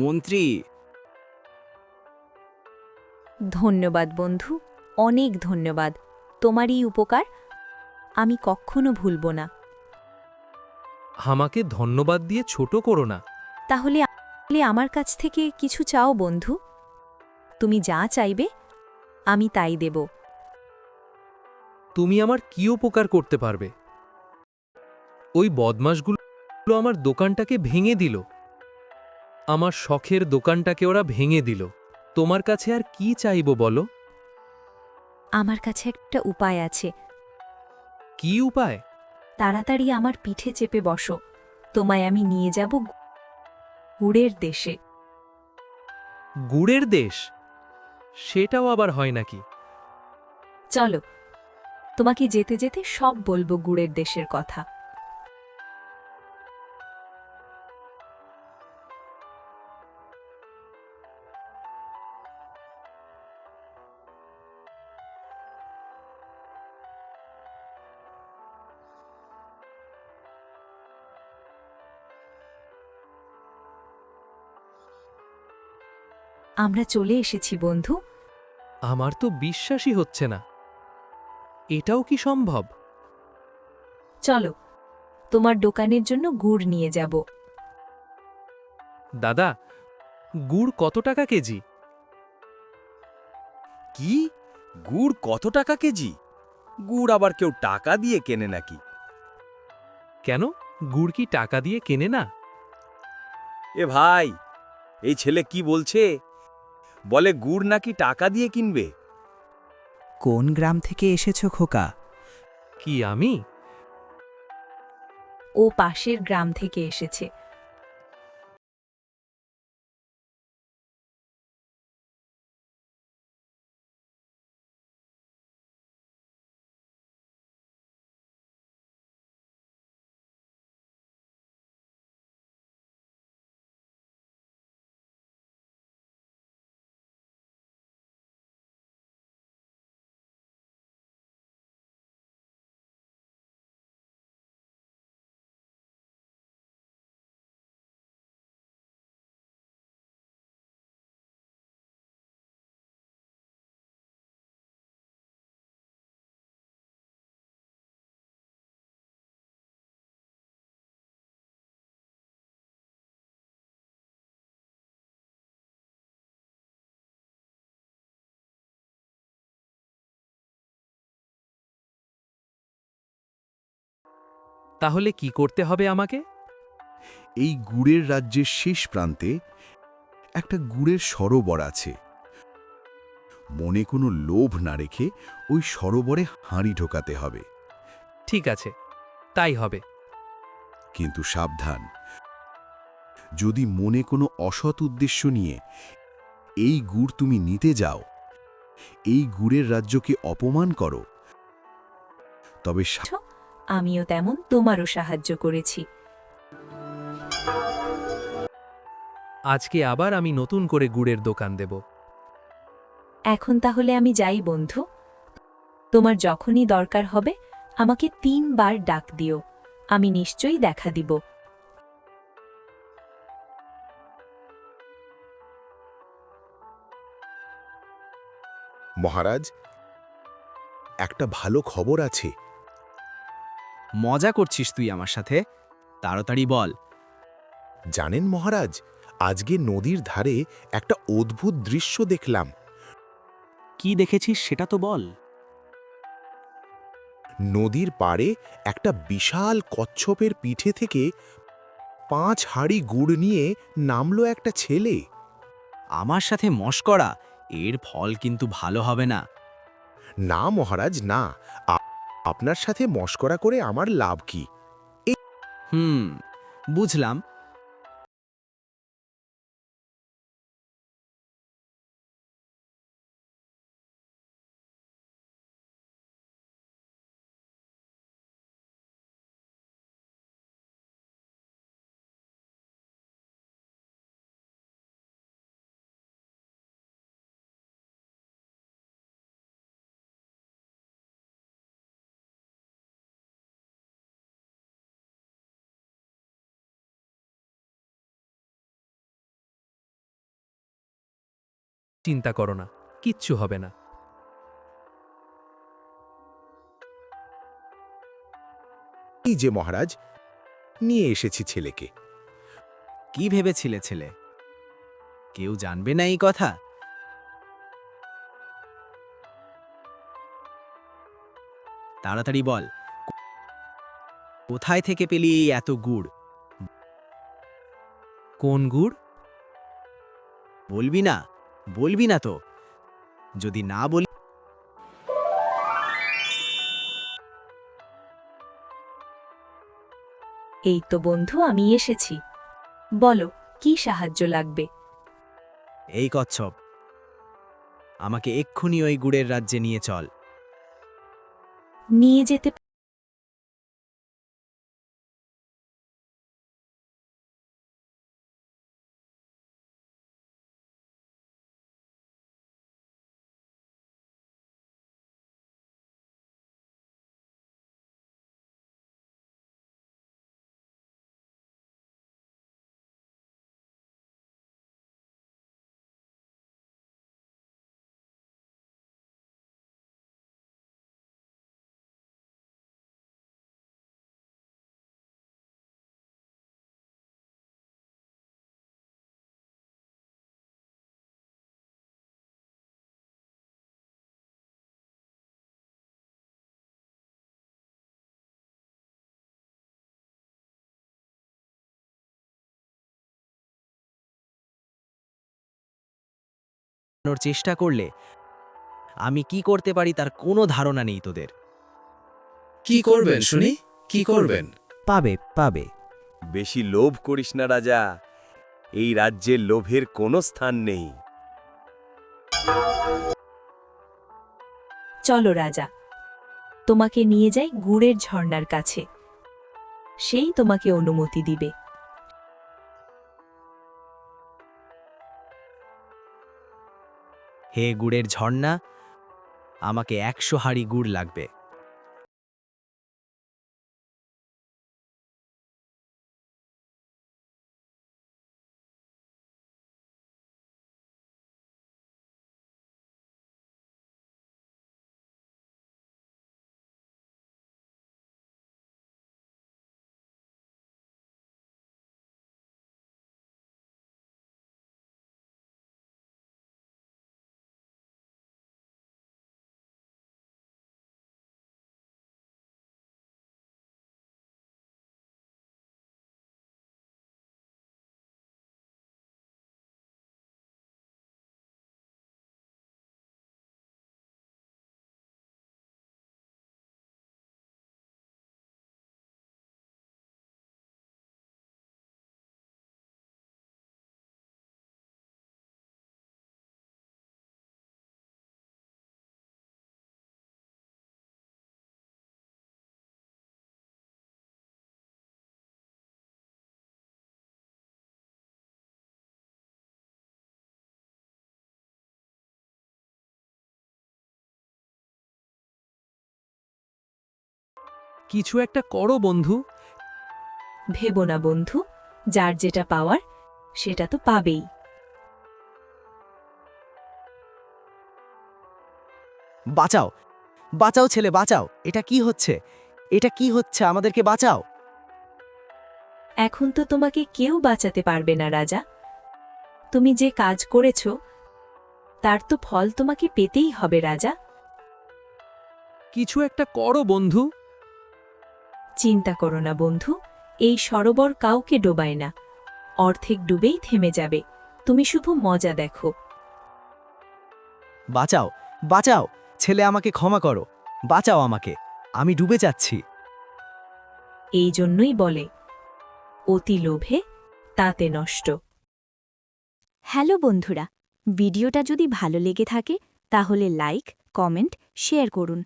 মন্ত্রী। ধন্যবাদ বন্ধু অনেক ধন্যবাদ। তোমার এই উপকার আমি কখনো ভুলব না। আমাকে ধন্যবাদ দিয়ে ছোট করো না। তাহলে আমার কাছ থেকে কিছু চাও বন্ধু? তুমি যা চাইবে আমি তাই দেব। তুমি আমার কি উপকার করতে পারবে? ওই বদমাশগুলো আমার দোকানটাকে ভেঙে দিল। আমার শখের দোকানটাকে ওরা ভেঙে দিল। তোমার কাছে আর কি চাইব বলো? আমার কাছে একটা উপায় আছে। কি উপায়? তাড়াতাড়ি আমার পিঠে চেপে বসো। তোমায় আমি নিয়ে যাব গুড়ের দেশে। গুড়ের দেশ? সেটাও আবার হয় নাকি? চলো তোমাকে যেতে যেতে সব বলব গুড়ের দেশের কথা। আমরা চলে এসেছি বন্ধু। আমার তো বিশ্বাসই হচ্ছে না। এটাও কি সম্ভব? চলো তোমার দোকানের জন্য গুড় নিয়ে যাব। দাদা গুড় কত টাকা কেজি? কি? গুড় কত টাকা কেজি? গুড় আবার কেউ টাকা দিয়ে কেনে নাকি? কেন? গুড় কি টাকা দিয়ে কেনে না? এ ভাই এই ছেলে কি বলছে? বলে গুড় নাকি টাকা দিয়ে কিনবে? কোন গ্রাম থেকে এসেছ খোকা? কি আমি? ও পাশের গ্রাম থেকে এসেছে। তাহলে কি করতে হবে আমাকে? এই গুড়ের রাজ্যের শেষ প্রান্তে একটা গুড়ের সরোবর আছে। মনে কোনো লোভ না রেখে ওই সরোবরে হাঁড়ি ঢোকাতে হবে। ঠিক আছে তাই হবে। কিন্তু সাবধান। যদি মনে কোনো অসৎ উদ্দেশ্য নিয়ে এই গুড় তুমি নিতে যাও এই গুড়ের রাজ্যকে অপমান করো তবে আমিও তেমন তোমারও সাহায্য করেছি। আজকে আবার আমি নতুন করে গুড়ের দোকান দেব। এখন তাহলে আমি যাই বন্ধু। তোমার যখনই দরকার হবে আমাকে তিনবার ডাক দিও। আমি নিশ্চয়ই দেখা দিব। মহারাজ একটা ভালো খবর আছে। মজা করছিস তুই আমার সাথে। তাড়াতাড়ি বল। জানেন মহারাজ আজকে নদীর ধারে একটা অদ্ভুত দৃশ্য দেখলাম। কি দেখেছিস সেটা তো বল। নদীর পাড়ে একটা বিশাল কচ্ছপের পিঠে থেকে পাঁচ হাড়ি গুড় নিয়ে নামলো একটা ছেলে। আমার সাথে মস্করা এর ফল কিন্তু ভালো হবে না। না মহারাজ না। আপনার সাথে মস্করা করে আমার লাভ কি? হুম বুঝলাম। চিন্তা করো না কিচ্ছু হবে না। এই যে মহারাজ নিয়ে এসেছি ছেলেকে। কি ভেবেছিলে ছেলে? কেউ জানবে না এই কথা? তাড়াতাড়ি বল কোথায় থেকে পেলি এই এত গুড়? কোন গুড়? বলবি না বলবি না তো। যদি না বলি এই তো বন্ধু আমি এসেছি। বলো কি সাহায্য লাগবে? এই কচ্ছপ আমাকে এক্ষুনি ওই গুড়ের রাজ্যে নিয়ে চল। নিয়ে যেতে বাঁচানোর চেষ্টা করলে আমি কি করতে পারি তার কোনো ধারণা নেই তোদের। কি করবেন শুনি? কি করবেন? পাবে পাবে। বেশি লোভ করিস না রাজা। এই রাজ্যে লোভের কোনো স্থান নেই। চলো রাজা। তোমাকে নিয়ে যাই গুড়ের ঝর্ণার কাছে। সেই তোমাকে অনুমতি দিবে। হে গুড়ের ঝর্ণা আমাকে একশো হাড়ি গুড় লাগবে। কিছু একটা করো বন্ধু। ভেবো না বন্ধু। যার যেটা পাওয়ার সেটা তো পাবেই। বাঁচাও। বাঁচাও ছেলে বাঁচাও। এটা কি হচ্ছে? এটা কি হচ্ছে? আমাদেরকে বাঁচাও। এখন তো তোমাকে কেউ বাঁচাতে পারবে না রাজা। তুমি যে কাজ করেছ তার তো ফল তোমাকে পেতেই হবে রাজা। কিছু একটা করো বন্ধু। চিন্তা করো না বন্ধু। এই সরোবর কাউকে ডোবায় না। অর্ধেক ডুবেই থেমে যাবে। তুমি শুধু মজা দেখো। বাঁচাও বাঁচাও। ছেলে আমাকে ক্ষমা করো। বাঁচাও আমাকে। আমি ডুবে যাচ্ছি। এই জন্যই বলে অতি লোভে তাতে নষ্ট। হ্যালো বন্ধুরা ভিডিওটা যদি ভালো লেগে থাকে তাহলে লাইক কমেন্ট শেয়ার করুন।